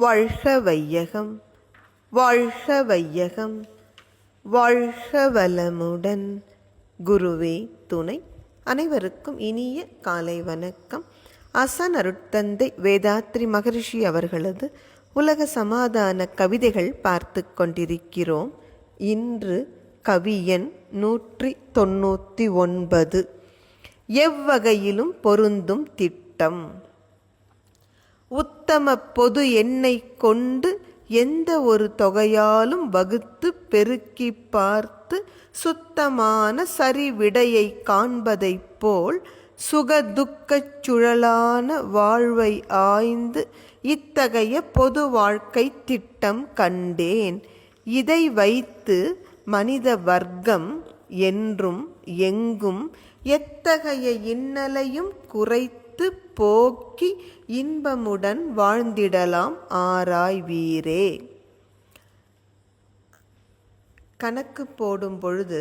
வாழ்க வையகம் வாழ்க வையகம் வாழ்க வளமுடன். குருவே துணை அனைவருக்கும் இனிய காலை வணக்கம். அசன் அருட்தந்தை வேதாத்ரி மகரிஷி அவர்களது உலக சமாதான கவிதைகள் பார்த்து கொண்டிருக்கிறோம். இன்று கவியன் நூற்றி தொண்ணூற்றி ஒன்பது. எவ்வகையிலும் பொருந்தும் திட்டம். உத்தம பொது எண்ணை கொண்டு எந்த ஒரு தொகையாலும் வகுத்து பெருக்கி பார்த்து சுத்தமான சரிவிடையை காண்பதைப் போல் சுகதுக்கச் சுழலான வாழ்வை ஆய்ந்து இத்தகைய பொது வாழ்க்கை திட்டம் கண்டேன். இதை வைத்து மனித வர்க்கம் என்றும் எங்கும் எத்தகைய இன்னலையும் குறைத்து போக்கி இன்பமுடன் வாழ்ந்திடலாம் ஆராய்வீரே கணக்கு போடும் பொழுது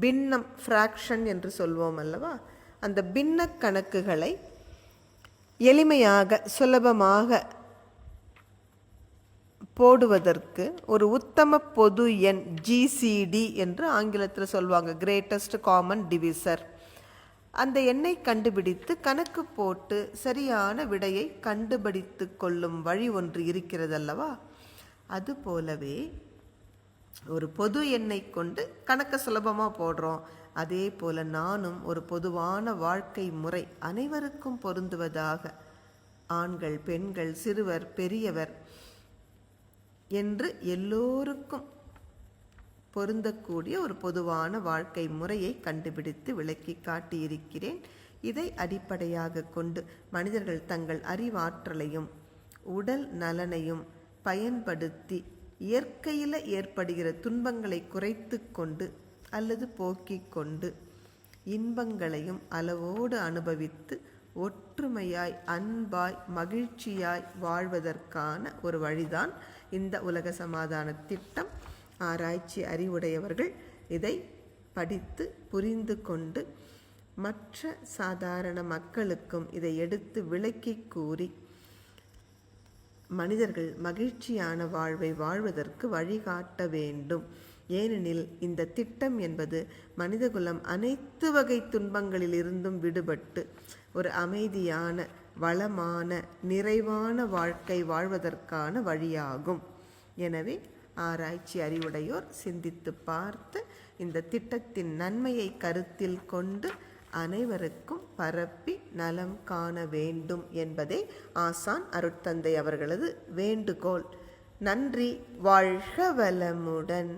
பின்னம் ஃப்ராக்ஷன் என்று சொல்வோம் அல்லவா? அந்த பின்ன கணக்குகளை எளிமையாக சுலபமாக போடுவதற்கு ஒரு உத்தம பொது எண் ஜிசிடி என்று ஆங்கிலத்தில் சொல்வாங்க கிரேட்டஸ்ட் காமன் டிவிசர் அந்த எண்ணை கண்டுபிடித்து கணக்கு போட்டு சரியான விடையை கண்டுபிடித்து கொள்ளும் வழி ஒன்று இருக்கிறதல்லவா? அதுபோலவே ஒரு பொது எண்ணை கொண்டு கணக்கை சுலபமாக போடுறோம். அதே போல் நானும் ஒரு பொதுவான வாழ்க்கை முறை அனைவருக்கும் பொருந்துவதாக. ஆண்கள் பெண்கள் சிறுவர் பெரியவர் என்று எல்லோருக்கும் பொருந்தக்கூடிய ஒரு பொதுவான வாழ்க்கை முறையை கண்டுபிடித்து விளக்கி காட்டியிருக்கிறேன். இதை அடிப்படையாக கொண்டு மனிதர்கள் தங்கள் அறிவாற்றலையும் உடல் நலனையும் பயன்படுத்தி இயற்கையில் ஏற்படுகிற துன்பங்களை குறைத்து கொண்டு அல்லது போக்கிக் கொண்டு இன்பங்களையும் அளவோடு அனுபவித்து ஒற்றுமையாய் அன்பாய் மகிழ்ச்சியாய் வாழ்வதற்கான ஒரு வழிதான் இந்த உலக சமாதான திட்டம். ஆராய்ச்சி அறிவுடையவர்கள் இதை படித்து புரிந்து கொண்டு மற்ற சாதாரண மக்களுக்கும் இதை எடுத்து விளக்கி கூறி மனிதர்கள் மகிழ்ச்சியான வாழ்வை வாழ்வதற்கு வழிகாட்ட வேண்டும். ஏனெனில் இந்த திட்டம் என்பது மனிதகுலம் அனைத்து வகை துன்பங்களிலிருந்தும் விடுபட்டு ஒரு அமைதியான வளமான நிறைவான வாழ்க்கை வாழ்வதற்கான வழியாகும். எனவே ஆராய்ச்சி அறிவுடையோர் சிந்தித்து பார்த்து இந்த திட்டத்தின் நன்மையை கருத்தில் கொண்டு அனைவருக்கும் பரப்பி நலம் காண வேண்டும் என்பதே ஆசான் அருட்தந்தை அவர்களது வேண்டுகோள். நன்றி வாழ்க வளமுடன்.